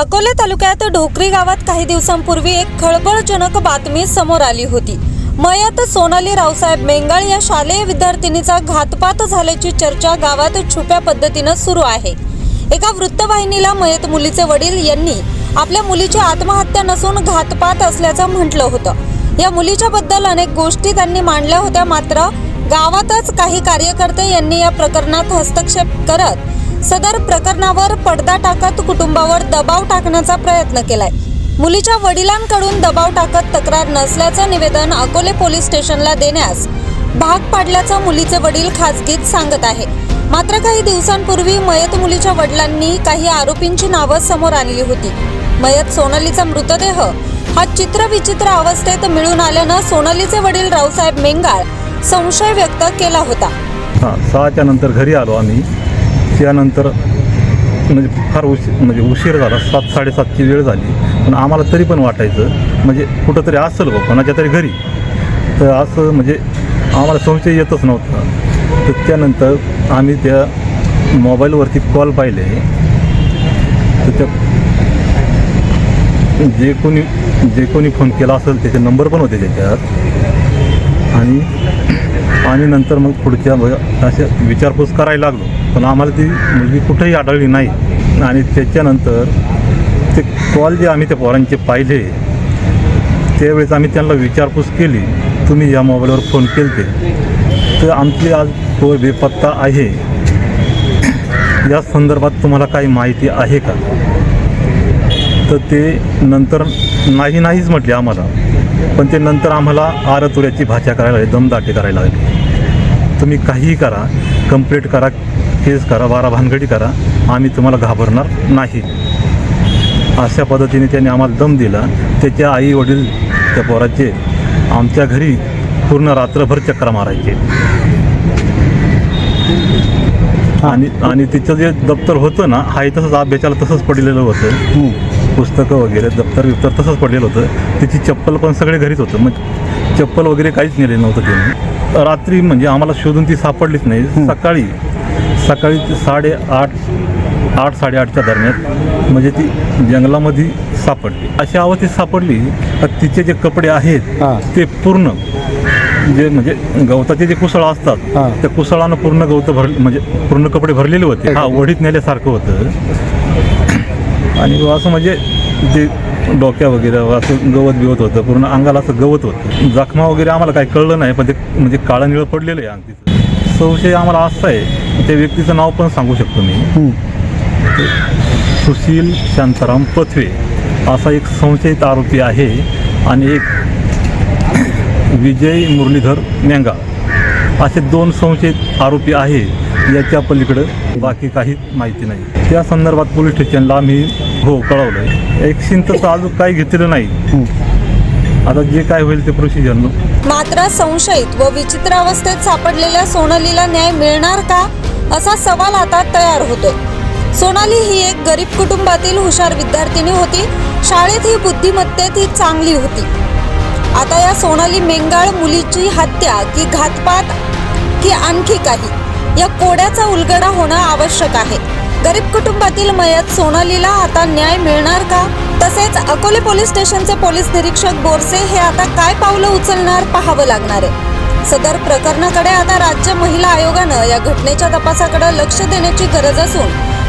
अकोले तालुक्यात ढोकरी गावात काही दिवसांपूर्वी एक खळबळजनक बातमी समोर आली होती. मयत सोनाली रावसाहेब मेंगाळ या शालेय विद्यार्थिनीचा घातपात झाल्याची चर्चा गावात छुप्या पद्धतीनं सुरू आहे. एका वृत्तवाहिनीला मयत मुलीचे वडील यांनी आपल्या मुलीची आत्महत्या नसून घातपात असल्याचं म्हटलं होतं. या मुलीच्या बद्दल अनेक गोष्टी त्यांनी मांडल्या होत्या मात्र गावातच काही कार्यकर्ते यांनी या प्रकरणात हस्तक्षेप करत सदर प्रकरणावर पडदा टाकत कुटुंबावर दबाव टाकण्याचा प्रयत्न केलाय. मुलीच्या वडिलांकडून दबाव टाकत तक्रार नसल्याचं निवेदन अकोले पोलीस स्टेशनला देण्यास भाग पाडल्याचं मुलीचे वडील खासगीत सांगत आहे. मात्र काही दिवसांपूर्वी मयत मुलीच्या वडिलांनी काही आरोपींची नावं समोर आणली होती. मयत सोनालीचा मृतदेह हा चित्रविचित्र अवस्थेत मिळून आल्यानं सोनालीचे वडील रावसाहेब मेंगाळ संशय व्यक्त केला होता. सहाच्या नंतर घरी आलो आम्ही. त्यानंतर म्हणजे फार उशीर म्हणजे उशीर झाला. सात साडेसातची वेळ झाली. पण आम्हाला तरी पण वाटायचं म्हणजे कुठंतरी असेल बघ कोणाच्या तरी घरी. तर असं म्हणजे आम्हाला संशय येतच नव्हता. तर त्यानंतर आम्ही त्या मोबाईलवरती कॉल पाहिले. तर त्या जे कोणी जे कोणी फोन केला असेल त्याचे नंबर पण होते त्याच्यात. आणि आणि नंतर मग पुढच्या असे अशा विचारपूस करायला लागलो. पण आम्हाला ती मुलगी कुठेही आढळली नाही. आणि त्याच्यानंतर ते कॉल जे आम्ही त्या पोरांचे पाहिले त्यावेळेस आम्ही त्यांना विचारपूस केली तुम्ही या मोबाईलवर फोन केले तर आमची आज तो बेपत्ता आहे. या संदर्भात तुम्हाला काही माहिती आहे का? तर ते नंतर नाही नाहीच म्हटले आम्हाला. पण ते नंतर आम्हाला आरतुऱ्याची भाषा करायला लागली दमदाटी करायला लागली. तुम्ही काहीही करा कंप्लीट करा केस करा बारा भानगडी करा. आम्ही तुम्हाला घाबरणार नाही. अशा पद्धतीने त्यांनी आम्हाला दम दिला. त्याच्या आई वडील त्या पोराचे आमच्या घरी पूर्ण रात्रभर चक्र मारायचे. आणि आणि तिचं जे दप्तर होतं ना हाही तसंच अभ्यासाला तसंच पडलेलं होतं. पुस्तकं वगैरे दप्तर बिप्तर तसंच पडलेलं होतं. तिची चप्पल पण सगळे घरीच होतं. मग चप्पल वगैरे काहीच नेलेलं नव्हतं तिने. रात्री म्हणजे आम्हाला शोधून ती सापडलीच नाही. सकाळी सकाळी साडेआठ आठ साडेआठच्या दरम्यान म्हणजे ती जंगलामध्ये सापडली. अशा अवस्थेत सापडली का तिचे जे कपडे आहेत. ते पूर्ण जे म्हणजे गवताचे जे कुसळ असतात. त्या कुसळानं पूर्ण गवत भर म्हणजे पूर्ण कपडे भरलेले होते. हा वडीत नेल्यासारखं होतं. आणि असं म्हणजे ते डोक्या वगैरे असं गवत बिवत होतं पूर्ण अंगाला असं गवत होतं. जखमा वगैरे आम्हाला काही कळलं नाही पण ते म्हणजे काळं निळं पडलेलं आहे अंगतीचं संशय आम्हाला असं आहे त्या व्यक्तीचं नाव पण सांगू शकतो मी. सुशील शांताराम पथवे असा एक संशयित आरोपी आहे आणि एक विजय मुरलीधर मेंगा असे दोन संशयित आरोपी आहे याच्या पलीकडं बाकी काही माहिती नाही. त्या संदर्भात पोलीस स्टेशनला आम्ही हो कळवलं एक तर अजून काही घेतलेलं नाही. आता जे काय होईल ते प्रोसिजर मात्र संशयित व विचित्र अवस्थेत सापडलेल्या सोनालीला न्याय मिळणार का? असा सवाल आता तयार होतो सोनाली ही एक गरीब कुटुंबातील हुशार विद्यार्थिनी होती. शाळेत ही बुद्धिमत्तेत ही चांगली होती. आता या सोनाली मेंगाळ मुलीची हत्या की घातपात की आणखी काही या कोड्याचा उलगडा होणं आवश्यक आहे. गरीब कुटुंबातील मयत सोनालीला आता न्याय मिळणार का? तसेच अकोले पोलीस स्टेशनचे पोलीस निरीक्षक बोरसे हे आता काय पावलं उचलणार पाहावं लागणार आहे. सदर प्रकरणाकडे आता राज्य महिला आयोगानं या घटनेच्या तपासाकडे लक्ष देण्याची गरज असून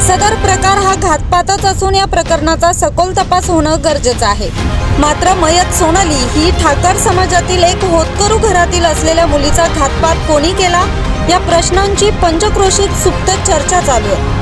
सदर प्रकार हा घातपातच असून या प्रकरणाचा सखोल तपास होणं गरजेचं आहे. मात्र मयत सोनाली ही ठाकर समाजातील एक होतकरू घरातील असलेल्या मुलीचा घातपात कोणी केला? या प्रश्नांची पंचक्रोशीत सुप्त चर्चा चालू आहे.